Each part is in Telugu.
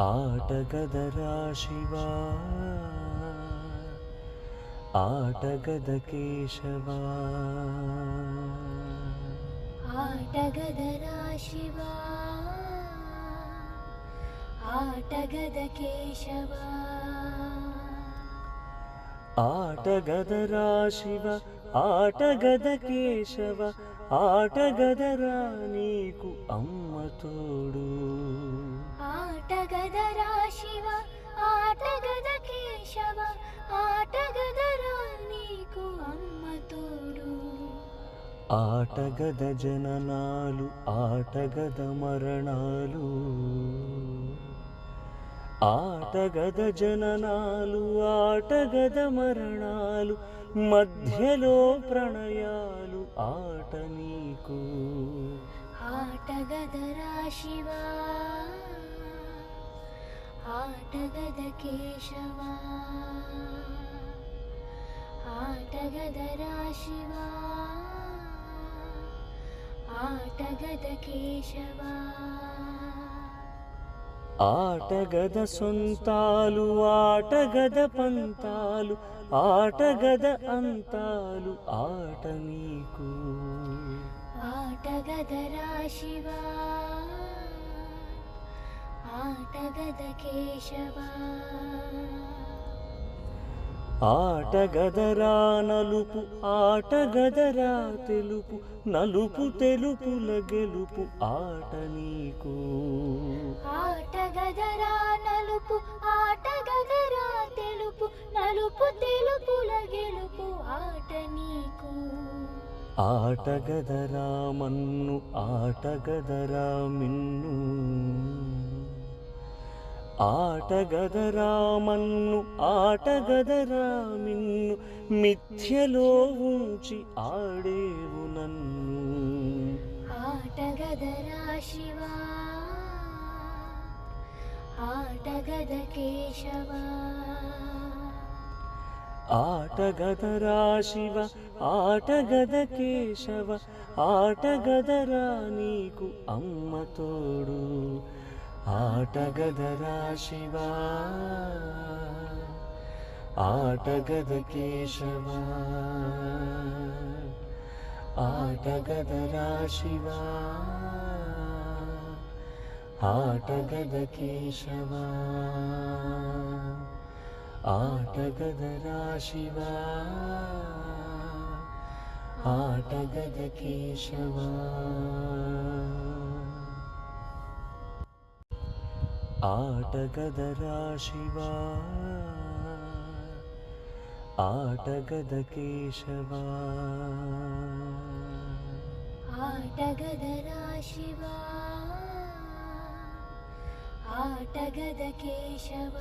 ఆటగదరా శివా. ఆటగద కేశవా ఆటగదరా శివా. ఆటగద కేశవా ఆటగదరా శివ ఆటగద కేశవ ఆటగదరా నీకు అమ్మ తోడు. ఆటగద ఆటగదరా నీకు అమ్మ తోడు ఆటగద జననాలు ఆటగద మరణాలు. ఆటగద జననాలు ఆటగద మరణాలు మధ్యలో ప్రణయాలు ఆట నీకు. ఆటగదరా శివ ఆటగద కేశవ ఆటగదరా శివ ఆటగద కేశవ ఆటగద సొంతాలు ఆటగద పంతాలు ఆటగద అంతాలు ఆట నీకు ఆటగదరా శివ ఆటగద కేశవ ఆటగదరా నలుపు ఆటగదరా తెలుపు నలుపు తెలుపుల గెలుపు ఆట నీకు. ఆటగదరా నలుపు ఆటగదరా తెలుపు నలుపు తెలుపుల గెలుపు ఆట నీకు. ఆటగదరా మన్ను ఆటగదరా మిన్ను ఆటగదరా మన్ను ఆటగదరా మిన్ను మిథ్యలో ఉంచి ఆడేవు నన్ను. ఆటగదరా శివ ఆటగద కేశవ ఆటగదరా శివ ఆటగద కేశవ ఆటగదరా నీకు అమ్మ తోడు. आटगदरा शिवा आटगद केशव आटग शिवा आटगद केशव आटग शिवा आटगद केशव ఆటగదరా శివ. ఆటగద కేశవ ఆటగదరా శివ. ఆటగద కేశవ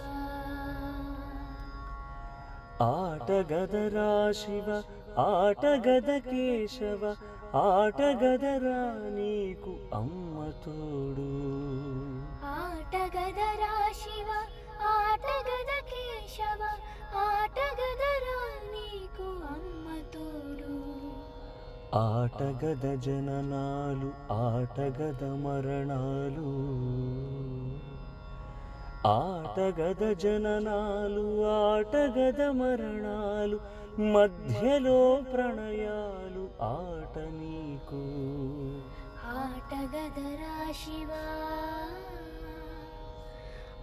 ఆటగదరా శివ ఆటగద కేశవ ఆటగదరా నీకు అమ్మ తోడు. ఆటగద జననాలు ఆటగద మరణాలు. ఆటగద జననాలు ఆటగద మరణాలు మధ్యలో ప్రణయాలు ఆట నీకు. ఆటగద రాశివా?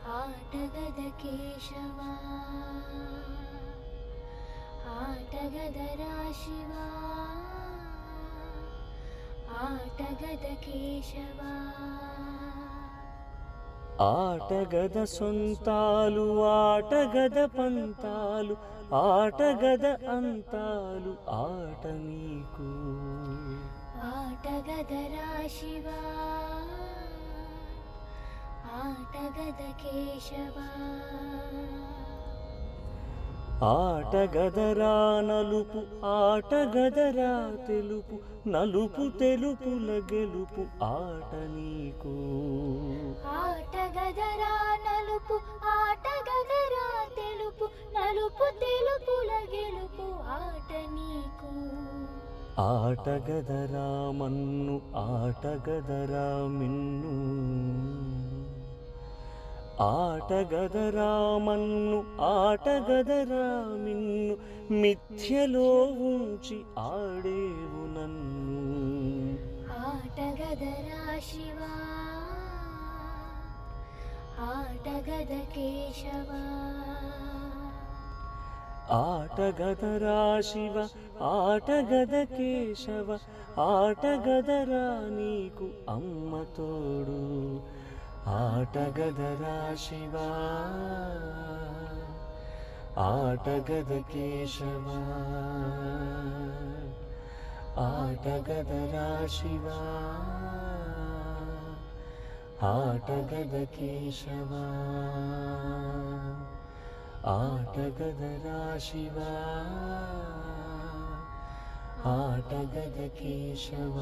ఆటగద కేశవా? ఆటగద రాశివా? ఆటగద కేశవ. ఆటగద సొంతాలు ఆటగద పంతాలు ఆటగద అంతాలు ఆట నీకు. ఆటగదరా శివ ఆటగద కేశవ. ఆటగదరా నలుపు ఆటగదరా తెలుపు నలుపు తెలుపుల గెలుపు ఆట నీకు. ఆటగదరా నలుపు ఆటగదరా తెలుపు నలుపు తెలుపుల గెలుపు ఆట నీకు. ఆటగదరా మన్ను ఆటగదరా మిన్ను. ఆటగదరా మన్ను ఆటగదరా మిన్ను మిథ్యలో ఉంచి ఆడేవు నన్ను. ఆటగదరా శివా ఆటగద కేశవా ఆటగదరా శివ ఆటగద కేశవ ఆటగదరా నీకు అమ్మ తోడు. ఆటగదరా శివ ఆటగద కేశవ ఆటగదరా శివ ఆటగద కేశవ ఆటగదరా శివ ఆటగద కేశవ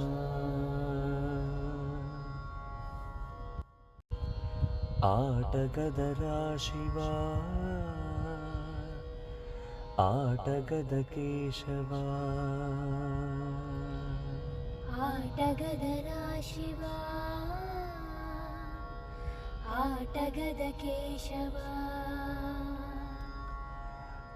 ఆటగదరా శివ. ఆటగద కేశవ ఆటగదరా శివా. ఆటగద కేశవా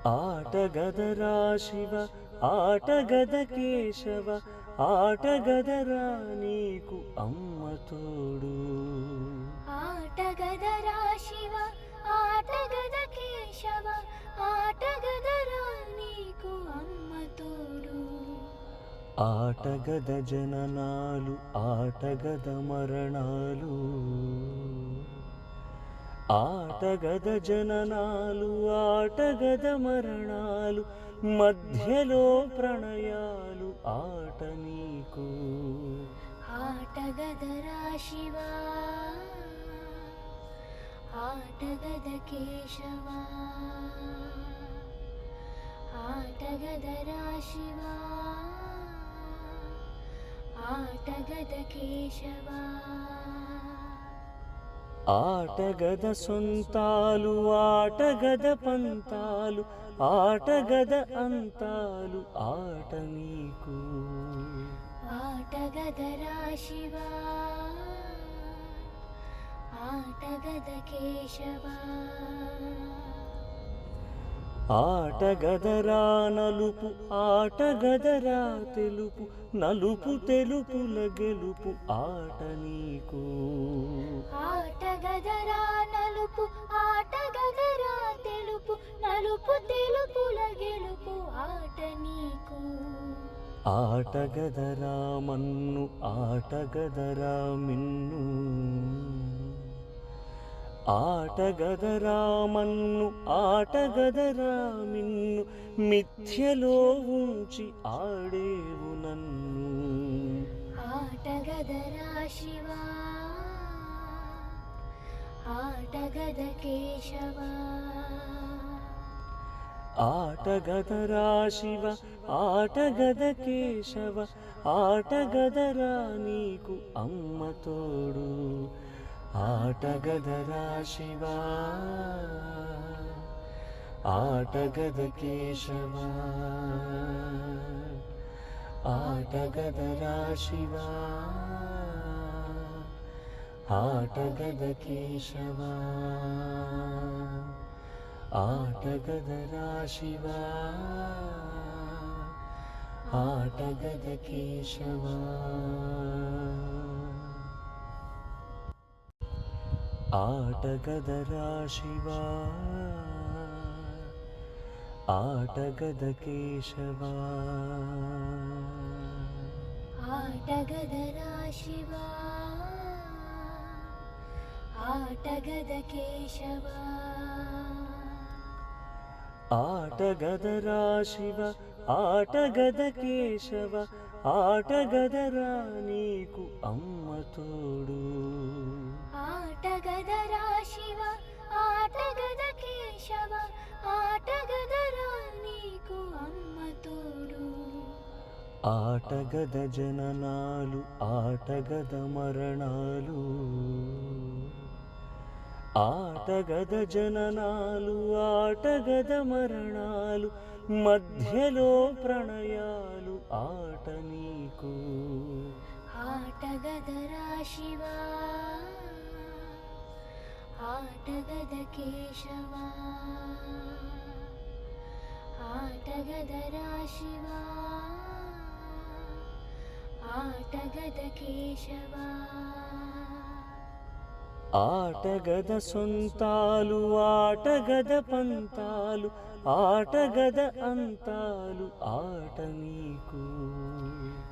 ఆటగదరా శివ ఆటగద కేశవ ఆటగదరా నీకు అమ్మ తోడు. ఆటగదరా శివ ఆటగద కేశవ ఆటగదరా నీకు అమ్మ తోడు ఆటగద జననాలు ఆటగద మరణాలు ఆటగద జననాలు ఆటగద మరణాలు మధ్యలో ప్రణయాలు ఆట నీకు ఆటగదరా శివా ఆటగద కేశవా ఆటగదరా శివా ఆటగద కేశవా ఆటగద సొంతాలు ఆటగద పంతాలు ఆటగద అంతాలు ఆట నీకు ఆటగద కేశవా ఆటగదరా నలుపు ఆటగదరా తెలుపు నలుపు తెలుపుల గెలుపు ఆట నీకు. ఆటగదరా నలుపు ఆటగదరా తెలుపు నలుపు తెలుపుల గెలుపు ఆట నీకు. ఆటగదరా మన్ను ఆటగదరా మిన్ను ఆటగదరా మన్ను ఆటగదరా మిన్ను మిథ్యలో ఉంచి ఆడేవు నన్ను. ఆటగదరా శివా ఆటగద కేశవా ఆటగదరా శివ ఆటగద కేశవ ఆటగదరా నీకు అమ్మ తోడు. आटगदरा शिवा आट गद केशव शिवा आटगद केशव आटग शिवा आटग केशव ఆటగదరా శివ ఆటగద కేశవ ఆటగదరా శివా ఆటగద కేశవా ఆటగదరా శివ ఆటగద కేశవ ఆటగదరా నీకు అమ్మ తోడు. కేశవ ఆటగదరా నీకు అమ్మ తోడు. ఆటగద జననాలు ఆటగద మరణాలు. ఆటగద జననాలు ఆటగద మరణాలు మధ్యలో ప్రణయాలు ఆట నీకు. ఆటగదరా శివా. ఆటగద కేశవ ఆటగద రాశివ ఆటగద కేశవ. ఆటగద సొంతాలు ఆటగద పంతాలు ఆటగద అంతాలు ఆట నీకు.